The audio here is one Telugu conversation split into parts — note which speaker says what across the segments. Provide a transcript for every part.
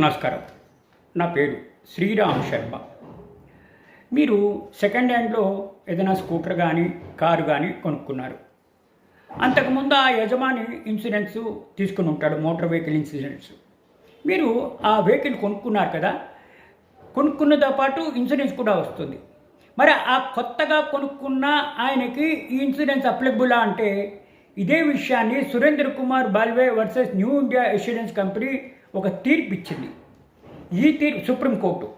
Speaker 1: నమస్కారం. నా పేరు శ్రీరామ్ శర్మ. మీరు సెకండ్ హ్యాండ్లో ఏదైనా స్కూటర్ కానీ కారు కానీ కొనుక్కున్నారు. అంతకుముందు ఆ యజమాని ఇన్సూరెన్స్ తీసుకుని ఉంటాడు మోటార్ వెహికల్ ఇన్సూరెన్స్. మీరు ఆ వెహికల్ కొనుక్కున్నారు కదా కొనుక్కున్నతో పాటు ఇన్సూరెన్స్ కూడా వస్తుంది. మరి ఆ కొత్తగా కొనుక్కున్న ఆయనకి ఈ ఇన్సూరెన్స్ అప్లికబులా అంటే ఇదే విషయాన్ని Surendra Kumar Balwe versus New India Insurance Company ఒక తీర్పు ఇచ్చింది. ఈ తీర్పు సుప్రీంకోర్టు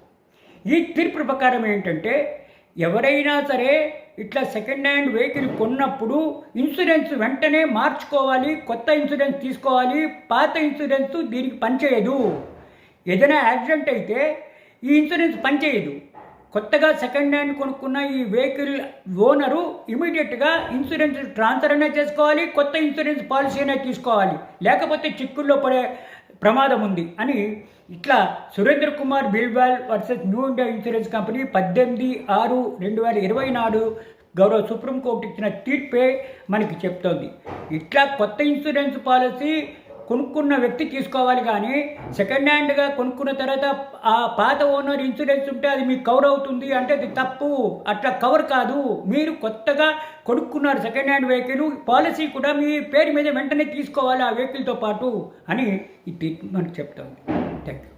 Speaker 1: ఈ తీర్పు ప్రకారం ఏంటంటే ఎవరైనా సరే ఇట్లా సెకండ్ హ్యాండ్ వెహికల్ కొన్నప్పుడు ఇన్సూరెన్స్ వెంటనే మార్చుకోవాలి కొత్త ఇన్సూరెన్స్ తీసుకోవాలి పాత ఇన్సూరెన్స్ దీనికి పనిచేయదు. ఏదైనా యాక్సిడెంట్ అయితే ఈ ఇన్సూరెన్స్ పనిచేయదు. కొత్తగా సెకండ్ హ్యాండ్ కొనుక్కున్న ఈ వెహికల్ ఓనరు ఇమీడియట్గా ఇన్సూరెన్స్ ట్రాన్స్ఫర్ అయినా చేసుకోవాలి కొత్త ఇన్సూరెన్స్ పాలసీ అయినా తీసుకోవాలి. లేకపోతే చిక్కుల్లో పడే ప్రమాదం ఉంది అని ఇట్లా Surendra Kumar Bilwal versus new India insurance company పద్దెనిమిది ఆరు రెండు వేల ఇరవై నాడు గౌరవ సుప్రీంకోర్టు ఇచ్చిన తీర్పే మనకి చెప్తోంది. ఇట్లా కొత్త ఇన్సూరెన్స్ పాలసీ కొనుక్కున్న వ్యక్తి తీసుకోవాలి కానీ సెకండ్ హ్యాండ్గా కొనుక్కున్న తర్వాత ఆ పాత ఓనర్ ఇన్సూరెన్స్ ఉంటే అది మీకు కవర్ అవుతుంది అంటే అది తప్పు. అట్లా కవర్ కాదు. మీరు కొత్తగా కొనుక్కున్నారు సెకండ్ హ్యాండ్ వెహికల్ పాలసీ కూడా మీ పేరు మీద వెంటనే తీసుకోవాలి ఆ వెహికల్తో పాటు అని ఈ తీర్పు మనకు థ్యాంక్ యూ